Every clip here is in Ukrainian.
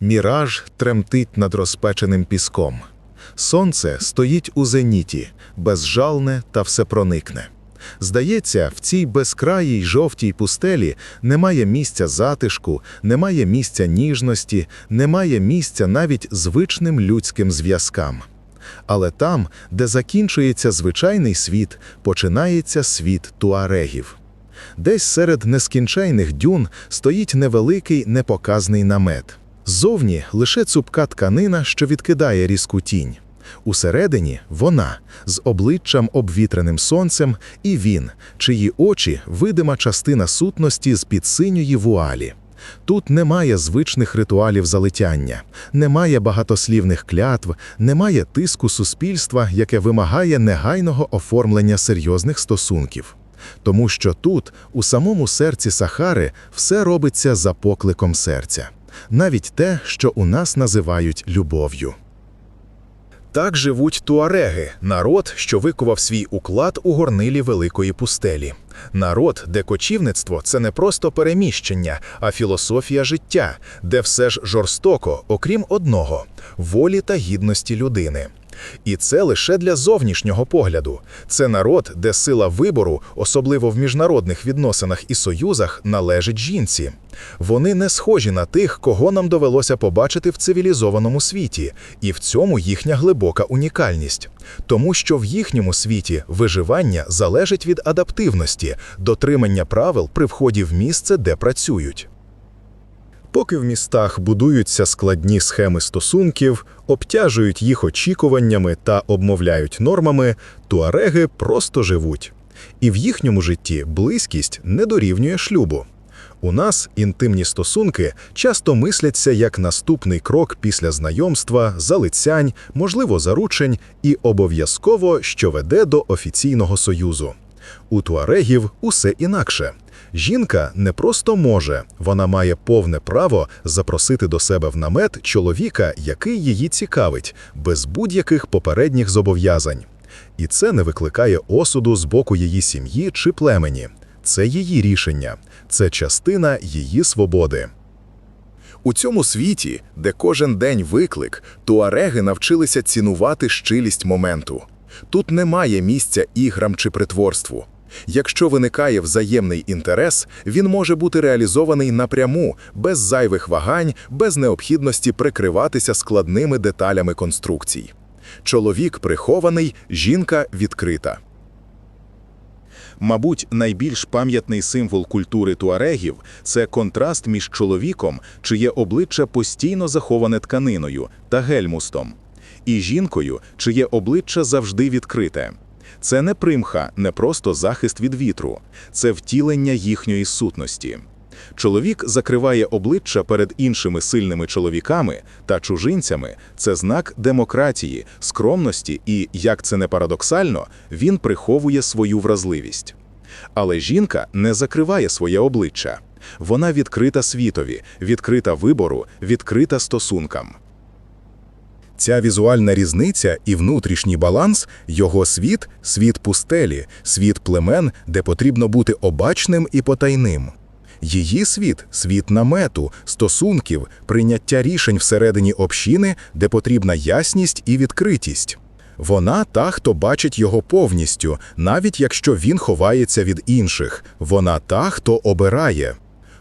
Міраж тремтить над розпеченим піском. Сонце стоїть у зеніті, безжалне та всепроникне. Здається, в цій безкраїй жовтій пустелі немає місця затишку, немає місця ніжності, немає місця навіть звичним людським зв'язкам. Але там, де закінчується звичайний світ, починається світ туарегів. Десь серед нескінчайних дюн стоїть невеликий непоказний намет. Зовні лише цупка тканина, що відкидає різку тінь. Усередині вона з обличчям обвітреним сонцем, і він, чиї очі видима частина сутності з під синьої вуалі. Тут немає звичних ритуалів залетяння, немає багатослівних клятв, немає тиску суспільства, яке вимагає негайного оформлення серйозних стосунків. Тому що тут, у самому серці Сахари, все робиться за покликом серця, навіть те, що у нас називають любов'ю. Так живуть туареги, народ, що викував свій уклад у горнилі великої пустелі. Народ, де кочівництво це не просто переміщення, а філософія життя, де все ж жорстоко, окрім одного волі та гідності людини. І це лише для зовнішнього погляду. Це народ, де сила вибору, особливо в міжнародних відносинах і союзах, належить жінці. Вони не схожі на тих, кого нам довелося побачити в цивілізованому світі, і в цьому їхня глибока унікальність. Тому що в їхньому світі виживання залежить від адаптивності, дотримання правил при вході в місце, де працюють. Поки в містах будуються складні схеми стосунків, обтяжують їх очікуваннями та обмовляють нормами, туареги просто живуть. І в їхньому житті близькість не дорівнює шлюбу. У нас інтимні стосунки часто мисляться як наступний крок після знайомства, залицянь, можливо, заручень і обов'язково, що веде до офіційного союзу. У туарегів усе інакше. Жінка не просто може, вона має повне право запросити до себе в намет чоловіка, який її цікавить, без будь-яких попередніх зобов'язань. І це не викликає осуду з боку її сім'ї чи племені. Це її рішення, це частина її свободи. У цьому світі, де кожен день виклик, туареги навчилися цінувати щилість моменту. Тут немає місця іграм чи притворству. Якщо виникає взаємний інтерес, він може бути реалізований напряму, без зайвих вагань, без необхідності прикриватися складними деталями конструкцій. Чоловік прихований, жінка відкрита. Мабуть, найбільш пам'ятний символ культури туарегів це контраст між чоловіком, чиє обличчя постійно заховане тканиною та гельмустом, і жінкою, чиє обличчя завжди відкрите. Це не примха, не просто захист від вітру, це втілення їхньої сутності. Чоловік закриває обличчя перед іншими сильними чоловіками та чужинцями. Це знак демократії, скромності і, як це не парадоксально, він приховує свою вразливість. Але жінка не закриває своє обличчя. Вона відкрита світові, відкрита вибору, відкрита стосункам. Ця візуальна різниця і внутрішній баланс його світ світ пустелі, світ племен, де потрібно бути обачним і потайним. Її світ світ намету, стосунків, прийняття рішень всередині общини, де потрібна ясність і відкритість. Вона та, хто бачить його повністю, навіть якщо він ховається від інших. Вона та, хто обирає.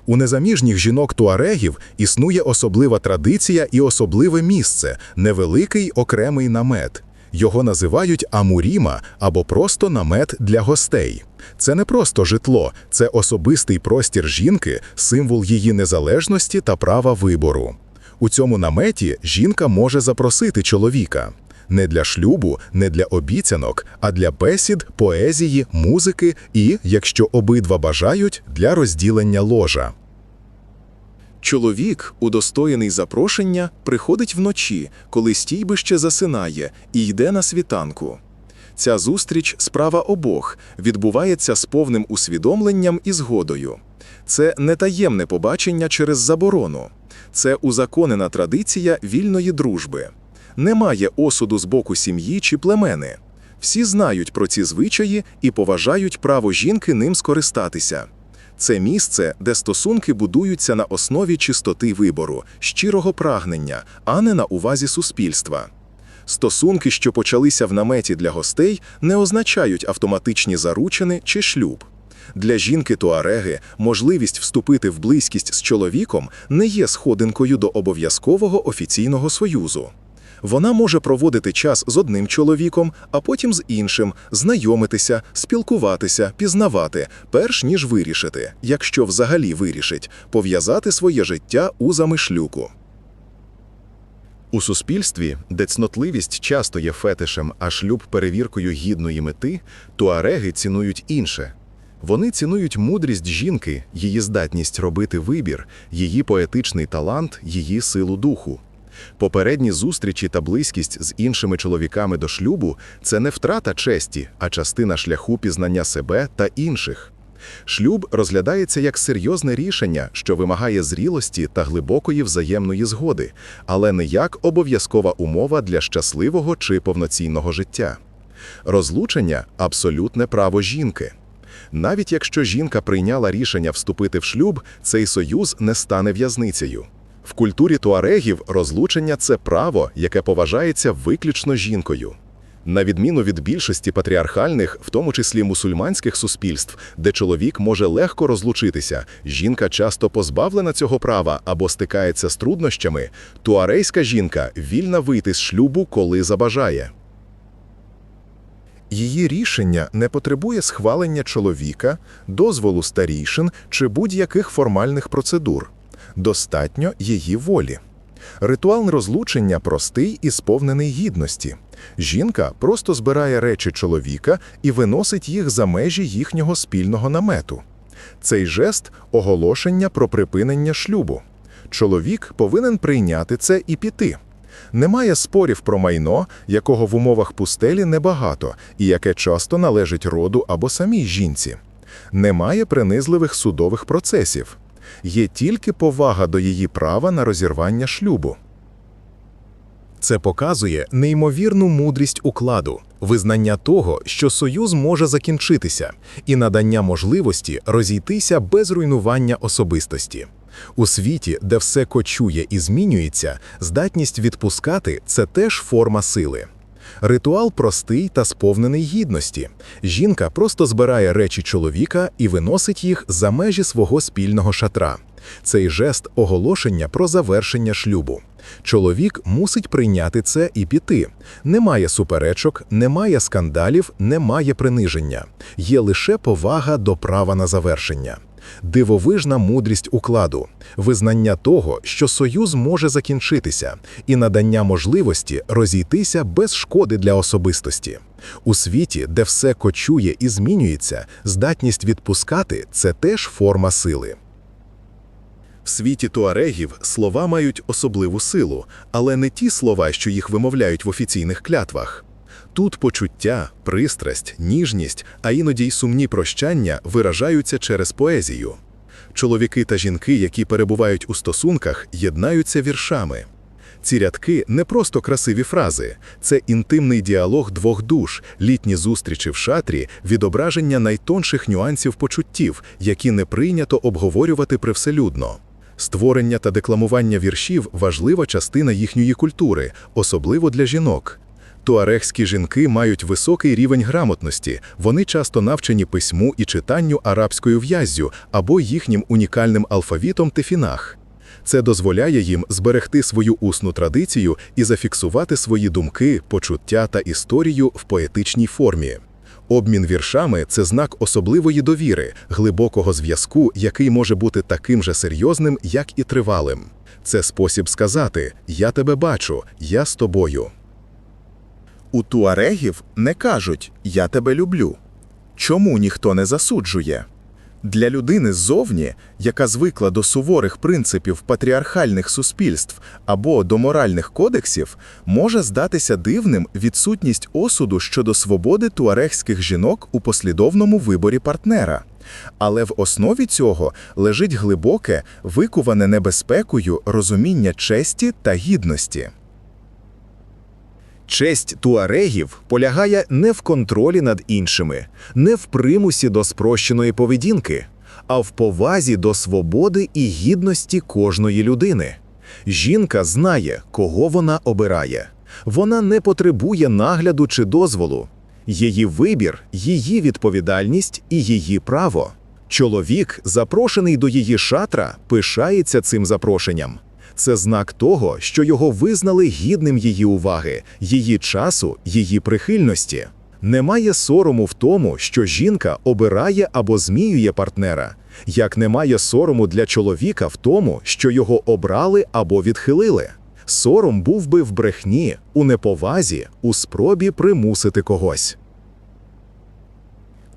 У незаміжніх жінок туарегів існує особлива традиція і особливе місце невеликий окремий намет. Його називають амуріма або просто намет для гостей. Це не просто житло, це особистий простір жінки, символ її незалежності та права вибору. У цьому наметі жінка може запросити чоловіка не для шлюбу, не для обіцянок, а для бесід, поезії, музики і, якщо обидва бажають, для розділення ложа. Чоловік, удостоєний запрошення, приходить вночі, коли стійбище засинає, і йде на світанку. Ця зустріч справа обох відбувається з повним усвідомленням і згодою. Це не таємне побачення через заборону, це узаконена традиція вільної дружби. Немає осуду з боку сім'ї чи племени. Всі знають про ці звичаї і поважають право жінки ним скористатися. Це місце, де стосунки будуються на основі чистоти вибору, щирого прагнення, а не на увазі суспільства. Стосунки, що почалися в наметі для гостей, не означають автоматичні заручини чи шлюб. Для жінки Туареги можливість вступити в близькість з чоловіком не є сходинкою до обов'язкового офіційного союзу. Вона може проводити час з одним чоловіком, а потім з іншим, знайомитися, спілкуватися, пізнавати, перш ніж вирішити, якщо взагалі вирішить, пов'язати своє життя узами шлюку. У суспільстві, де цнотливість часто є фетишем, а шлюб перевіркою гідної мети, туареги цінують інше. Вони цінують мудрість жінки, її здатність робити вибір, її поетичний талант, її силу духу. Попередні зустрічі та близькість з іншими чоловіками до шлюбу це не втрата честі, а частина шляху пізнання себе та інших. Шлюб розглядається як серйозне рішення, що вимагає зрілості та глибокої взаємної згоди, але не як обов'язкова умова для щасливого чи повноцінного життя. Розлучення абсолютне право жінки. Навіть якщо жінка прийняла рішення вступити в шлюб, цей союз не стане в'язницею. В культурі туарегів розлучення це право, яке поважається виключно жінкою. На відміну від більшості патріархальних, в тому числі мусульманських суспільств, де чоловік може легко розлучитися, жінка часто позбавлена цього права або стикається з труднощами, туарейська жінка вільна вийти з шлюбу, коли забажає. Її рішення не потребує схвалення чоловіка, дозволу старішин чи будь-яких формальних процедур. Достатньо її волі. Ритуал розлучення простий і сповнений гідності. Жінка просто збирає речі чоловіка і виносить їх за межі їхнього спільного намету. Цей жест оголошення про припинення шлюбу. Чоловік повинен прийняти це і піти. Немає спорів про майно, якого в умовах пустелі небагато і яке часто належить роду або самій жінці. Немає принизливих судових процесів. Є тільки повага до її права на розірвання шлюбу. Це показує неймовірну мудрість укладу, визнання того, що союз може закінчитися, і надання можливості розійтися без руйнування особистості. У світі, де все кочує і змінюється, здатність відпускати це теж форма сили. Ритуал простий та сповнений гідності. Жінка просто збирає речі чоловіка і виносить їх за межі свого спільного шатра. Цей жест оголошення про завершення шлюбу. Чоловік мусить прийняти це і піти. Немає суперечок, немає скандалів, немає приниження. Є лише повага до права на завершення. Дивовижна мудрість укладу, визнання того, що союз може закінчитися, і надання можливості розійтися без шкоди для особистості. У світі, де все кочує і змінюється, здатність відпускати це теж форма сили. В світі туарегів слова мають особливу силу, але не ті слова, що їх вимовляють в офіційних клятвах. Тут почуття, пристрасть, ніжність, а іноді й сумні прощання виражаються через поезію. Чоловіки та жінки, які перебувають у стосунках, єднаються віршами. Ці рядки не просто красиві фрази, це інтимний діалог двох душ, літні зустрічі в шатрі, відображення найтонших нюансів почуттів, які не прийнято обговорювати привселюдно. Створення та декламування віршів важлива частина їхньої культури, особливо для жінок. Туарегські жінки мають високий рівень грамотності, вони часто навчені письму і читанню арабською в'яззю або їхнім унікальним алфавітом тефінах. Це дозволяє їм зберегти свою усну традицію і зафіксувати свої думки, почуття та історію в поетичній формі. Обмін віршами це знак особливої довіри, глибокого зв'язку, який може бути таким же серйозним, як і тривалим. Це спосіб сказати Я тебе бачу, я з тобою. У туарегів не кажуть Я тебе люблю. Чому ніхто не засуджує? Для людини ззовні, яка звикла до суворих принципів патріархальних суспільств або до моральних кодексів, може здатися дивним відсутність осуду щодо свободи туарегських жінок у послідовному виборі партнера. Але в основі цього лежить глибоке, викуване небезпекою розуміння честі та гідності. Честь туарегів полягає не в контролі над іншими, не в примусі до спрощеної поведінки, а в повазі до свободи і гідності кожної людини. Жінка знає, кого вона обирає. Вона не потребує нагляду чи дозволу. Її вибір, її відповідальність і її право. Чоловік, запрошений до її шатра, пишається цим запрошенням. Це знак того, що його визнали гідним її уваги, її часу, її прихильності. Немає сорому в тому, що жінка обирає або зміює партнера, як немає сорому для чоловіка в тому, що його обрали або відхилили. Сором був би в брехні, у неповазі, у спробі примусити когось.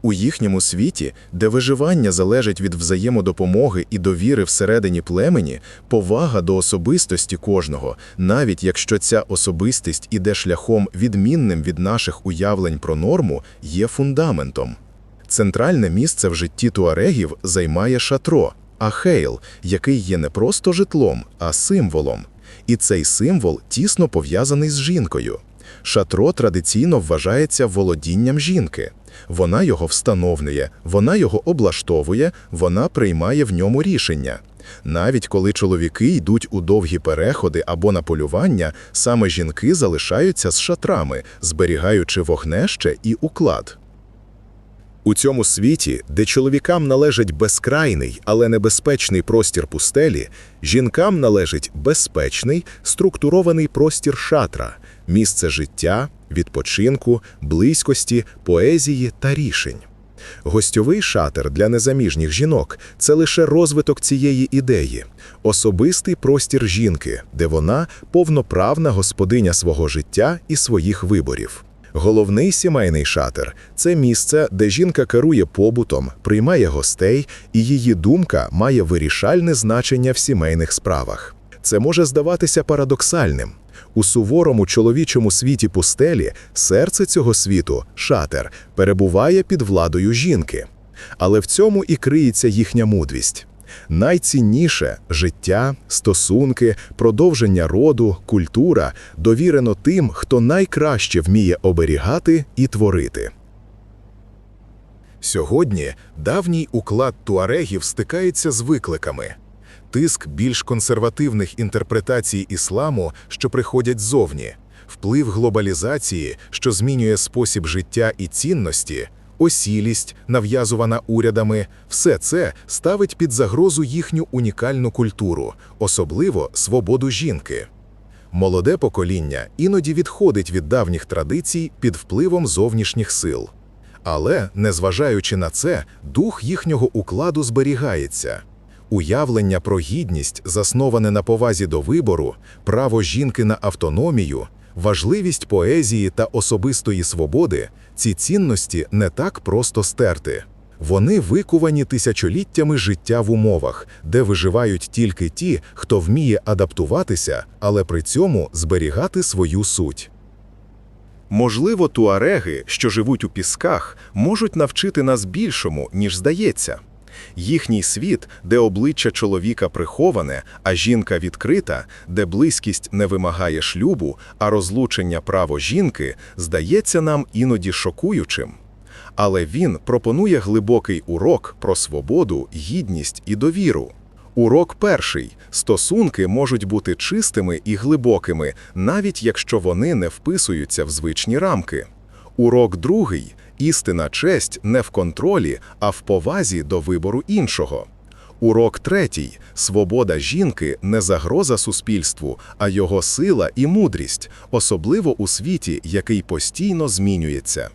У їхньому світі, де виживання залежить від взаємодопомоги і довіри всередині племені, повага до особистості кожного, навіть якщо ця особистість іде шляхом відмінним від наших уявлень про норму, є фундаментом. Центральне місце в житті туарегів займає шатро, ахейл, який є не просто житлом, а символом. І цей символ тісно пов'язаний з жінкою. Шатро традиційно вважається володінням жінки. Вона його встановлює, вона його облаштовує, вона приймає в ньому рішення. Навіть коли чоловіки йдуть у довгі переходи або на полювання, саме жінки залишаються з шатрами, зберігаючи вогнеще і уклад. У цьому світі, де чоловікам належить безкрайний, але небезпечний простір пустелі, жінкам належить безпечний, структурований простір шатра, місце життя, відпочинку, близькості, поезії та рішень. Гостьовий шатер для незаміжніх жінок це лише розвиток цієї ідеї, особистий простір жінки, де вона повноправна господиня свого життя і своїх виборів. Головний сімейний шатер це місце, де жінка керує побутом, приймає гостей, і її думка має вирішальне значення в сімейних справах. Це може здаватися парадоксальним. У суворому чоловічому світі пустелі серце цього світу, шатер, перебуває під владою жінки. Але в цьому і криється їхня мудрість. Найцінніше життя, стосунки, продовження роду, культура довірено тим, хто найкраще вміє оберігати і творити. Сьогодні давній уклад туарегів стикається з викликами. Тиск більш консервативних інтерпретацій ісламу, що приходять ззовні, вплив глобалізації, що змінює спосіб життя і цінності, осілість, нав'язувана урядами, все це ставить під загрозу їхню унікальну культуру, особливо свободу жінки. Молоде покоління іноді відходить від давніх традицій під впливом зовнішніх сил. Але, незважаючи на це, дух їхнього укладу зберігається. Уявлення про гідність, засноване на повазі до вибору, право жінки на автономію, важливість поезії та особистої свободи ці цінності не так просто стерти. Вони викувані тисячоліттями життя в умовах, де виживають тільки ті, хто вміє адаптуватися, але при цьому зберігати свою суть. Можливо, туареги, що живуть у пісках, можуть навчити нас більшому, ніж здається. Їхній світ, де обличчя чоловіка приховане, а жінка відкрита, де близькість не вимагає шлюбу, а розлучення право жінки, здається нам іноді шокуючим. Але він пропонує глибокий урок про свободу, гідність і довіру. Урок перший стосунки можуть бути чистими і глибокими, навіть якщо вони не вписуються в звичні рамки. Урок другий істина честь не в контролі, а в повазі до вибору іншого. Урок третій свобода жінки не загроза суспільству, а його сила і мудрість, особливо у світі, який постійно змінюється.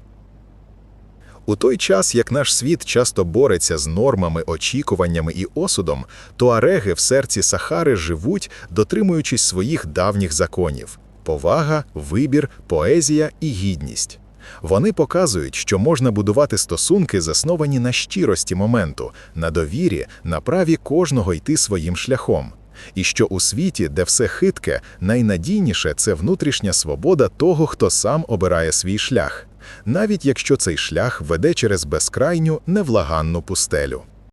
У той час, як наш світ часто бореться з нормами, очікуваннями і осудом, туареги в серці Сахари живуть, дотримуючись своїх давніх законів повага, вибір, поезія і гідність. Вони показують, що можна будувати стосунки, засновані на щирості моменту, на довірі, на праві кожного йти своїм шляхом. І що у світі, де все хитке, найнадійніше це внутрішня свобода того, хто сам обирає свій шлях, навіть якщо цей шлях веде через безкрайню невлаганну пустелю.